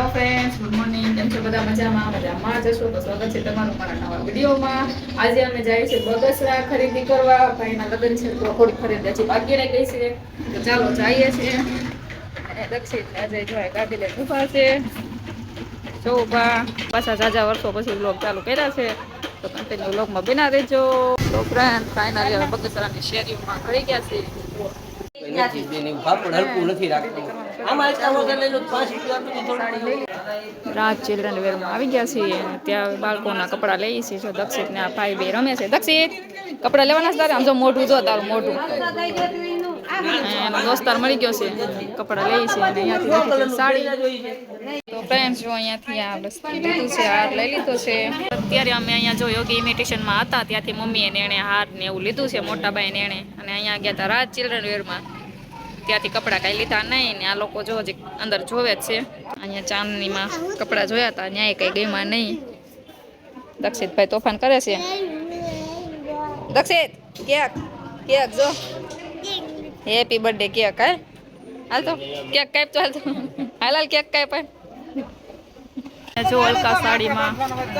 Hello friends good morning કેમ છો? બધા મજામાં? મજામાં જશો તો સ્વાગત છે તમારું મારા નવા વિડીયોમાં. આજે અમે જઈએ છીએ બગસરા ખરીદી કરવા. ભાઈના લગ્ન છે, તો થોડી ખરીદી હજી રહી ગઈ છે તો ચાલો જઈએ છીએ. અને દક્ષિણ આજે જો ગાડી ઊભા છે. જો ઊભા. પાછા ઝાઝા વર્ષો પછી વ્લોગ ચાલુ કર્યા છે. તો કન્ટિન્યુ વ્લોગમાં બના રહેજો. તો ફ્રેન્ડ ફાઇનલી હવે બગસરાની શેરીમાં ખરી ગયા છે નથી રાખતું. લઈ રાજ ચિલ્ડ્રન વેરમાં આવી ગયા છીએ ત્યાં બાળકોના કપડાં લઈએ છીએ જો દક્ષિત ને આ ભાઈ બે રમે છે. દક્ષિત, કપડાં લેવાના તારે? આમ જો મોઢું જો તારું મોઢું. એનો દોસ્તાર મળી ગયો છે. કપડાં લઈએ છીએ અને અહીંયાથી સાડી. તો ફ્રેન્ડ્સ જો અહીંયાથી આ બસ લીધું છે, હાર લઈ લીધો છે. અત્યારે અમે અહીંયા જો યોગી ઇમિટેશનમાં હતા. ત્યાંથી મમ્મીએ એણે હાર ને એવું લીધું છે મોટાભાઈને એણે. અને અહીંયા ગયા હતા રાજ ચિલ્ડ્રન વેરમાં. ત્યાંથી કપડાં કાંઈ લીધા નહીં ને આ લોકો જો હજી અંદર જોવે છે. અહીંયા ચાંદનીમાં કપડાં જોયા હતા, ન્યાય કંઈ ગઈમાં નહીં. દક્ષિતભાઈ તોફાન કરે છે. દક્ષિત કેક કેક જો. હેપી બર્થડે કેક હે? હાલ તો કેક કાપ તો હાલ તો. હાલ હાલ કેક કાપ જો અલકા સાડીમાં,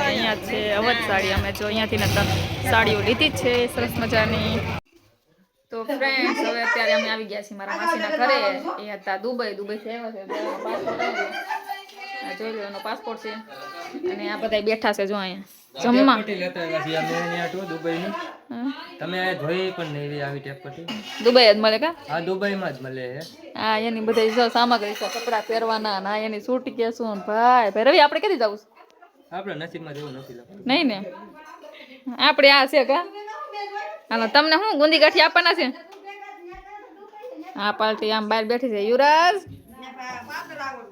અહીંયા છે, અવધ સાડી અમે જો અહીંયાથી સાડીઓ લીધી છે, સરસ મજાની. તો ફ્રેન્ડ્સ હવે અત્યારે અમે આવી ગયા છીએ મારા માસીના ઘરે. એ હતા દુબઈ દુબઈથી આવ્યા છે. અત્યારે પાસપોર્ટ આવ્યો જોઈ લો એનો પાસપોર્ટ છે. અને આ બધા બેઠા છે જો અહીંયા. જમવા. પટ્ટી લેતા આવ્યા છીએ અમે અહીંયા તો દુબઈની. હા. તમે આ જોઈ પણ નહીં આવી ટેપ પટી દુબઈ જ મળે કા? આ દુબઈમાં જ મળે હા. એની બધી જો સામગ્રી છે કપડાં પહેરવાના ના એની સૂટ કેસું ને ભાઈ ભાઈ રવિ આપણે ક્યાંથી જવું? આપણે નસીબમાં જવું નથી નહીં ને? આપણે આ છે કા? હાલો તમને શું ગુંદી ગાંઠી આપવાના છે? હા પાર્ટી આમ બહાર બેઠી છે. યુવરાજ?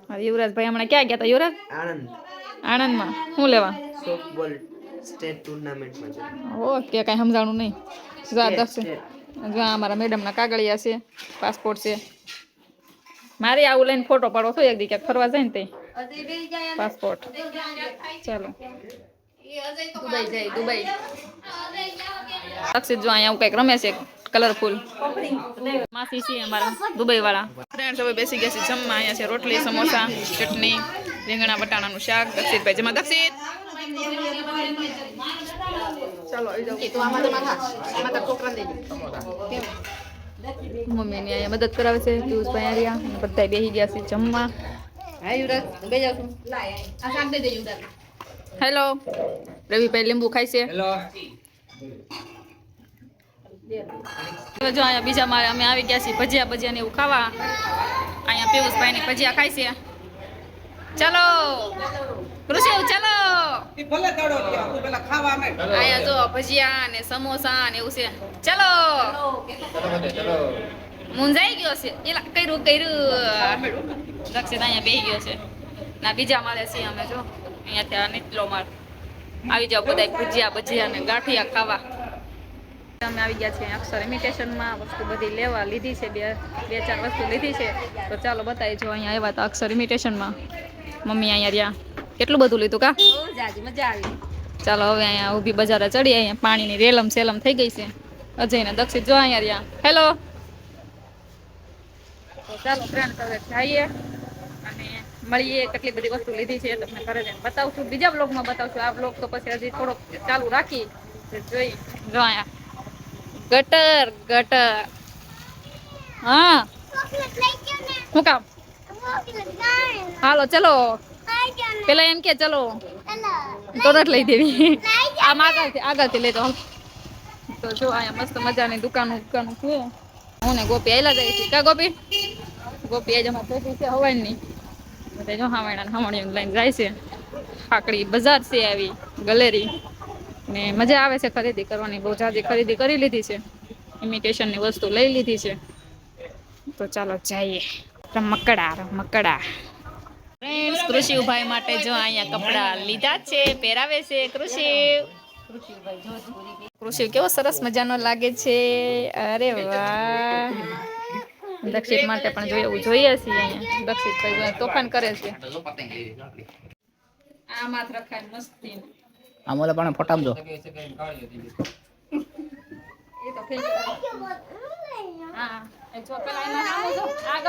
યુવરાજ યુવરાજભાઈ હમણાં ક્યાં ગયા હતા યુવરાજ? આણંદ. આણંદમાં. શું લેવા? સોફ્ટબોલ સ્ટેટ ટુર્નામેન્ટમાં ઓકે કાંઈ સમજાણું નહીં. જો આ દર્શન જો અમારા મેડમના કાગળિયા છે પાસપોર્ટ છે. મારે આવું લઈને ફોટો પાડવો છો એક દી ક્યાંક ફરવા જાય ને તે. પાસપોર્ટ ચાલો. દુબઈ જાય દુબઈ. અક્ષિત જો અહીંયા કંઈક રમે છે કલરફુલ માસી છે અમારા દુબઈ વાળા ફ્રેન્ડ્સ હવે બેસી ગયા છે જમવા અહીંયા છે રોટલી સમોસા ચટણી રીંગણા બટાણાનું શાક દક્ષિતભાઈ જમા. દક્ષિત! મમ્મી ને અહીંયા મદદ કરાવે છે પિયુષભાઈ આવ્યા બધા બેસી ગયા છે જમવા. હેલો રવિભાઈ લીંબુ ખાય છે. હેલો જો અહીંયા બીજા મારે અમે આવી ગયા છીએ ભજીયા ભજીયા ને એવું ખાવા. અહીંયા પિયુષભાઈ ને ભજીયા ખાય છે. ચાલો. કૃષિ ચાલો. અહીંયા જો ભજીયા ને સમોસા ને એવું છે. ચાલો. મુંજાઈ ગયો છે. એલા કર્યું કર્યું. દક્ષિણ અહીંયા બે ગયો છે. ના બીજા માળે છીએ અમે જો. અહીંયા ત્યાં નીચલો માળ. આવી જાઓ બધા ભજીયા ભજીયા ને ગાંઠિયા ખાવા. અમે આવી ગયા છીએ અક્ષર ઇમિટેશનમાં વસ્તુ બધી લેવા લીધી છે બે બે ચાર વસ્તુ લીધી છે. તો ચાલો બતાવી જો અહીંયા આવ્યા હતા અક્ષર ઇમિટેશનમાં મમ્મી અહીંયા રહ્યા. કેટલું બધું લીધું કા? ચાલો હવે અહીંયા ઊભી બજારે ચડી અહીંયા પાણીની રેલમ સેલમ થઈ ગઈ છે. અજયને દક્ષિણ દક્ષિત જો અહીંયા રહ્યા. હેલો તો ચાલો ફ્રેન્ડ હવે જઈએ અને મળીએ કેટલી બધી વસ્તુ લીધી છે તમને ઘરે જઈને બતાવશું બીજા બ્લોગમાં બતાવશું આ બ્લોગ તો પછી હજી થોડોક ચાલુ રાખી. જોઈ જો અહીંયા. ગટર ગટર. હા. શું કામ? હાલો, ચલો. પેલા એમ કે, ચલો. તરત લઈ દેવી. આમ આગળથી આગળથી લઈ હાલ. તો જો, અહીંયા મસ્ત મજાની દુકાન દુકાન છે. હું ને ગોપી આયલા જાય છે. કા ગોપી? ગોપી આજે અમારે પેટી છે હવાઈની. બધા જો હાવણા હાવણી લઈને જાય છે. ફાકડી બજાર છે આવી, ગલેરી. ને મજા આવે છે ખરીદી કરવાની. બહુ જાજી ખરીદી કરી લીધી છે. ઇમિટેશનની વસ્તુ લઈ લીધી છે. તો ચાલો જઈએ. રમકડા રમકડા ફ્રેન્ડ્સ કૃષિભાઈ માટે જો અહીંયા કપડા લીધા છે પહેરાવે છે કૃષિ. કૃષિ કેવો સરસ મજાનો લાગે છે. અરે વાહ. દક્ષિત માટે પણ જોઈએ એવું જોઈએ છીએ અહીંયા. દક્ષિતભાઈ તોફાન કરે છે. આ માત્ર રખાય મસ્તી આમ ઓલા પણ ફોટામ જો એ તો ફેંકી હા એ જો પેલા જો આગળ